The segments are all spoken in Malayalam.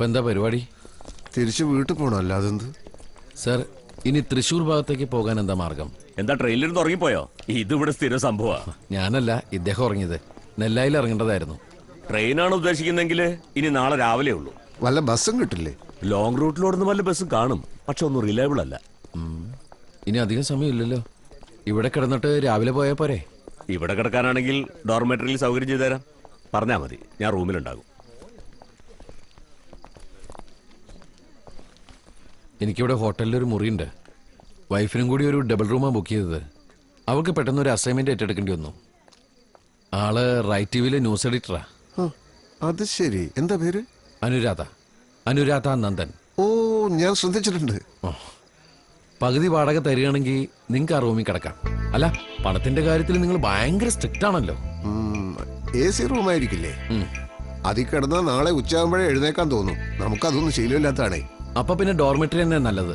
അപ്പൊ എന്താ പരിപാടി? തിരിച്ചു വീട്ടിൽ പോകണം അല്ലാതെന്ത്? സർ ഇനി തൃശൂർ ഭാഗത്തേക്ക് പോകാൻ എന്താ മാർഗം? എന്താ ട്രെയിനിലിരുന്ന് ഉറങ്ങിപ്പോയോ? ഇതിവിടെ സ്ഥിര സംഭവ. ഞാനല്ല ഇദ്ദേഹം ഉറങ്ങിയത്. നെല്ലായിൽ ഇറങ്ങേണ്ടതായിരുന്നു. ട്രെയിനാണ് ഉദ്ദേശിക്കുന്നെങ്കിൽ ഇനി നാളെ രാവിലെ ഉള്ളൂ. വല്ല ബസ്സും കിട്ടില്ലേ? ലോങ് റൂട്ടിലോടുന്ന് വല്ല ബസ്സും കാണും. പക്ഷെ ഒന്നും റിലയബിൾ അല്ല. ഇനി അധികം സമയമില്ലല്ലോ. ഇവിടെ കിടന്നിട്ട് രാവിലെ പോയാൽ പോരെ? ഇവിടെ കിടക്കാനാണെങ്കിൽ ഡോർമെറ്ററിയിൽ സൗകര്യം ചെയ്തു തരാം. പറഞ്ഞാൽ മതി. ഞാൻ റൂമിലുണ്ടാകും. എനിക്കിവിടെ ഹോട്ടലിൽ ഒരു മുറിയുണ്ട്. വൈഫിനും കൂടി ഒരു ഡബിൾ റൂമാണ് ബുക്ക് ചെയ്തത്. അവൾക്ക് പെട്ടെന്ന് ഒരു അസൈൻമെന്റ് ഏറ്റെടുക്കേണ്ടി വന്നു. ആൾ റൈറ്റ് ടി വിയിലെ ന്യൂസ് എഡിറ്ററാ അത് ശരി. എന്താ പേര്? അനുരാധ. അനുരാധ നന്ദൻ. ഓ ഞാൻ ശ്രദ്ധിച്ചിട്ടുണ്ട്. പകുതി വാടക തരികയാണെങ്കിൽ നിങ്ങൾക്ക് ആ റൂമിൽ കിടക്കാം. അല്ല പണത്തിന്റെ കാര്യത്തിൽ നിങ്ങൾ ഭയങ്കര സ്ട്രിക്റ്റ് ആണല്ലോ. എ സി റൂമായിരിക്കില്ലേ. അതിൽ കിടന്നാൽ നാളെ ഉച്ചയാകുമ്പോഴേ എഴുന്നേക്കാൻ തോന്നും. നമുക്കതൊന്നും ശീലമില്ലാത്തതാണേ. അപ്പൊ പിന്നെ ഡോർമെറ്ററി തന്നെ നല്ലത്.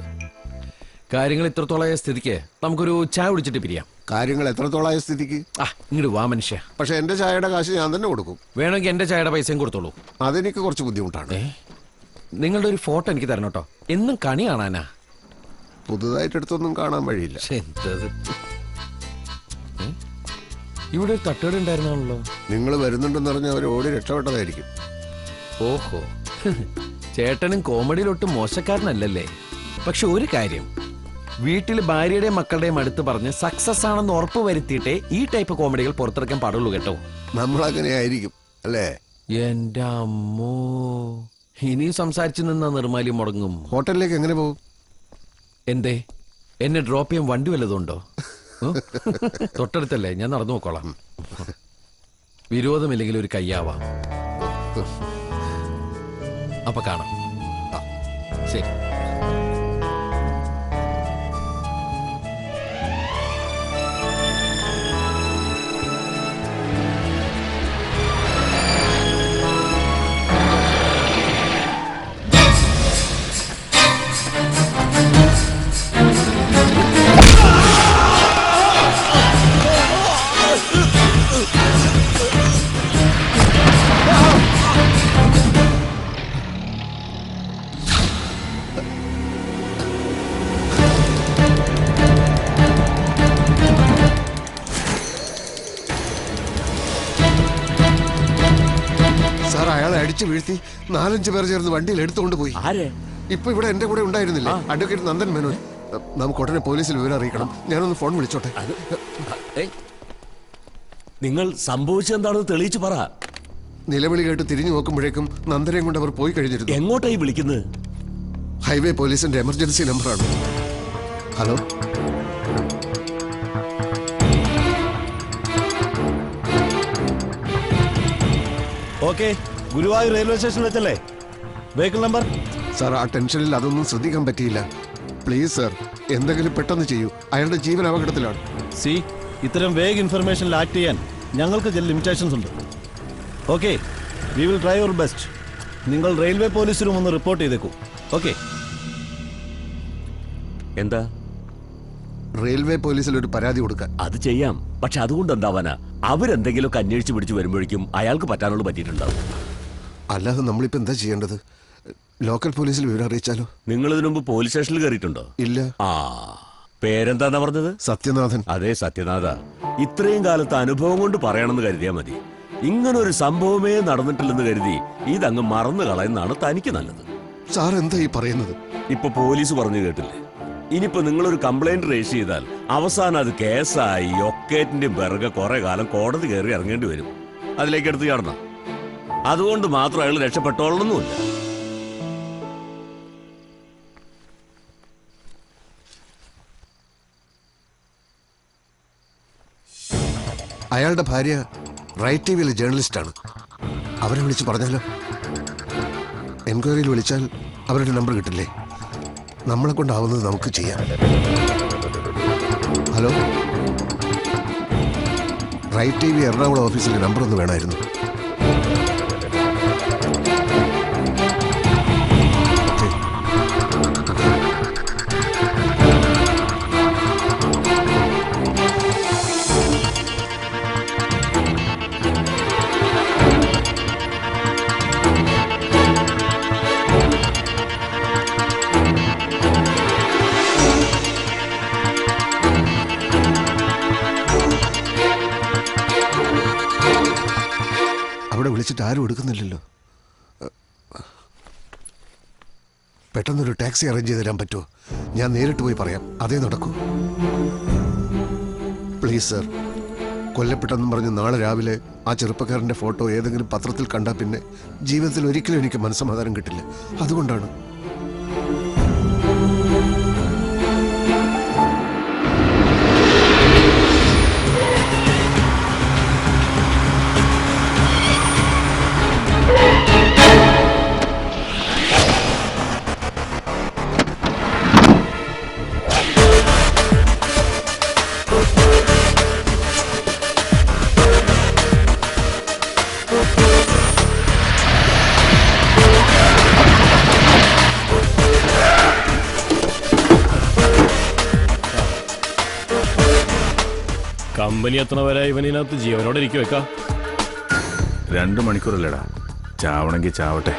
കാര്യങ്ങൾ ഇത്രത്തോളമായ സ്ഥിതിക്ക് നമുക്കൊരു ചായ കുടിച്ചിട്ട് പിരിയാം. കാര്യങ്ങൾ എത്രത്തോളായ സ്ഥിതിക്ക്? ആ ഇങ്ങോട്ട് വാ മനുഷ്യ. പക്ഷെ എന്റെ ചായയുടെ കാശ് ഞാൻ തന്നെ കൊടുക്കും. വേണമെങ്കിൽ എന്റെ ചായയുടെ പൈസയും കൊടുത്തോളൂ. അതെനിക്ക് കുറച്ച് ബുദ്ധിമുട്ടാണ്. നിങ്ങളുടെ ഒരു ഫോട്ടോ എനിക്ക് തരണം കേട്ടോ. എന്നും കണി കാണാനാ. പുതുതായിട്ട് എടുത്തൊന്നും കാണാൻ വഴിയില്ല. എന്തത്? ഇവിടെ ഒരു തട്ടുകട ഉണ്ടായിരുന്നാണല്ലോ നിങ്ങൾ വരുന്നുണ്ടെന്ന് പറഞ്ഞ അവർ ഓടി രക്ഷപ്പെട്ടതായിരിക്കും. ഓഹോ. ചേട്ടനും കോമഡിയിലൊട്ടും മോശക്കാരനല്ലല്ലേ? പക്ഷെ ഒരു കാര്യം വീട്ടിൽ ഭാര്യയുടെയും മക്കളുടെയും അടുത്ത് പറഞ്ഞ് സക്സസ് ആണെന്ന് ഉറപ്പ് വരുത്തിയിട്ടേ ഈ ടൈപ്പ് കോമഡികൾ പുറത്തിറക്കാൻ പാടുള്ളൂ കേട്ടോ. നമ്മളങ്ങനെ ആയിരിക്കും അല്ലേ? എന്റെ അമ്മോ. ഇനിയും സംസാരിച്ചു നിന്നാ നിർമാലി മുടങ്ങും. ഹോട്ടലിലേക്ക് എങ്ങനെ പോകും? എന്തേ? എന്നെ ഡ്രോപ്പ് ചെയ്യാൻ വണ്ടി വല്ലതുണ്ടോ തൊട്ടടുത്തല്ലേ? ഞാൻ നടന്നു നോക്കോളാം വിരോധമില്ലെങ്കിൽ ഒരു കയ്യാവാം. അപ്പൊ കാണാം. ശരി. സാർ അയാളെ അടിച്ചു വീഴ്ത്തി നാലഞ്ച് പേർ ചേർന്ന് വണ്ടിയിൽ എടുത്തുകൊണ്ട് പോയി. ആരെ? ഇപ്പൊ ഇവിടെ എന്റെ കൂടെ ഉണ്ടായിരുന്നില്ലേ? അഡ്വക്കേറ്റ് നന്ദൻ മേനോൻ നമുക്ക് ഉടനെ പോലീസിൽ വിവരം അറിയിക്കണം. ഞാനൊന്ന് ഫോൺ വിളിച്ചോട്ടെ? നിങ്ങൾ സംഭവിച്ചെന്താണെന്ന് തെളിയിച്ചു പറ. നിലവിളി കേട്ട് തിരിഞ്ഞു നോക്കുമ്പോഴേക്കും നന്ദനെയും കൊണ്ട് അവർ പോയി കഴിഞ്ഞിരുന്നു. എങ്ങോട്ടായി വിളിക്കുന്നത്? ഹൈവേ പോലീസിന്റെ എമർജൻസി നമ്പറാണ് hello? Okay Guruvayur railway station വെച്ചല്ലേ? വെഹിക്കിൾ നമ്പർ സാർ ആ ടെൻഷനിൽ അതൊന്നും ശ്രദ്ധിക്കാൻ പറ്റിയില്ല. പ്ലീസ് സർ എന്തെങ്കിലും പെട്ടെന്ന് ചെയ്യൂ. അയാളുടെ ജീവൻ അപകടത്തിലാണ്. സി ഇത്തരം വേഗ ഇൻഫർമേഷനിൽ ആക്ട് ചെയ്യാൻ ഞങ്ങൾക്ക് ചില ലിമിറ്റേഷൻസ് ഉണ്ട്. Okay we will try your best നിങ്ങൾ റെയിൽവേ പോലീസിനും ഒന്ന് റിപ്പോർട്ട് ചെയ്തേക്കൂ. ഓക്കെ എന്താ? റെയിൽവേ പോലീസിൽ ഒരു പരാതി കൊടുക്കാൻ. അത് ചെയ്യാം. പക്ഷെ അതുകൊണ്ട് എന്താവാനാ അവരെന്തെങ്കിലുമൊക്കെ അന്വേഷിച്ച് പിടിച്ച് വരുമ്പോഴേക്കും അയാൾക്ക് പറ്റാനുള്ള പറ്റിയിട്ടുണ്ടാവും. അല്ലാതെ നമ്മളിപ്പോ എന്താ ചെയ്യേണ്ടത്? ലോക്കൽ പോലീസിൽ വിവരം അറിയിച്ചാലോ? നിങ്ങൾ ഇതിനു മുമ്പ് പോലീസ് സ്റ്റേഷനിൽ കയറിയിട്ടുണ്ടോ? ഇല്ല. ആ പേരെന്താന്നാ പറഞ്ഞത്? സത്യനാഥൻ. അതെ സത്യനാഥ. ഇത്രയും കാലത്ത് അനുഭവം കൊണ്ട് പറയണമെന്ന് കരുതിയാ മതി. ഇങ്ങനെ ഒരു സംഭവമേ നടന്നിട്ടില്ലെന്ന് കരുതി ഇതങ്ങ് മറന്നു കളയുന്നതാണ് തനിക്ക് നല്ലത്. സാർ എന്താ ഈ പറയുന്നത്? ഇപ്പൊ പോലീസ് പറഞ്ഞു കേട്ടില്ലേ? ഇനിയിപ്പോ നിങ്ങളൊരു കംപ്ലൈന്റ് രജിസ്റ്റർ ചെയ്താൽ അവസാനം അത് കേസായി ഒക്കേറ്റിന്റെ പിറകെ കുറെ കാലം കോടതി കയറി ഇറങ്ങേണ്ടി വരും. അതിലേക്ക് എടുത്ത് ചാടണം. അതുകൊണ്ട് മാത്രം അയാൾ രക്ഷപ്പെട്ടോളൊന്നുമില്ല അയാളുടെ ഭാര്യ റൈറ്റ് ടി വിയിലെ ജേർണലിസ്റ്റാണ്. അവരെ വിളിച്ച് പറഞ്ഞാലോ? എൻക്വയറിയിൽ വിളിച്ചാൽ അവരുടെ നമ്പർ കിട്ടില്ലേ? നമ്മളെ കൊണ്ടാവുന്നത് നമുക്ക് ചെയ്യാം. Hello? Right T V Ernakulam ഓഫീസിലെ നമ്പർ ഒന്ന് വേണമായിരുന്നു. ആരും എടുക്കുന്നില്ലല്ലോ. പെട്ടെന്നൊരു ടാക്സി അറേഞ്ച് ചെയ്ത് തരാൻ പറ്റുമോ? ഞാൻ നേരിട്ട് പോയി പറയാം. അതേ നടക്കൂ. Please sir. കൊല്ലപ്പെട്ടെന്നും പറഞ്ഞ് നാളെ രാവിലെ ആ ചെറുപ്പക്കാരന്റെ ഫോട്ടോ ഏതെങ്കിലും പത്രത്തിൽ കണ്ടാൽ പിന്നെ ജീവിതത്തിൽ ഒരിക്കലും എനിക്ക് മനസ്സമാധാനം കിട്ടില്ല. അതുകൊണ്ടാണ് കമ്പനി എത്തണ വരെ ഇവനിനകത്ത് ജീവനോടെ ഇരിക്കും രണ്ടു രണ്ട് മണിക്കൂറല്ലേടാ. ചാവണമെങ്കിൽ ചാവട്ടെ.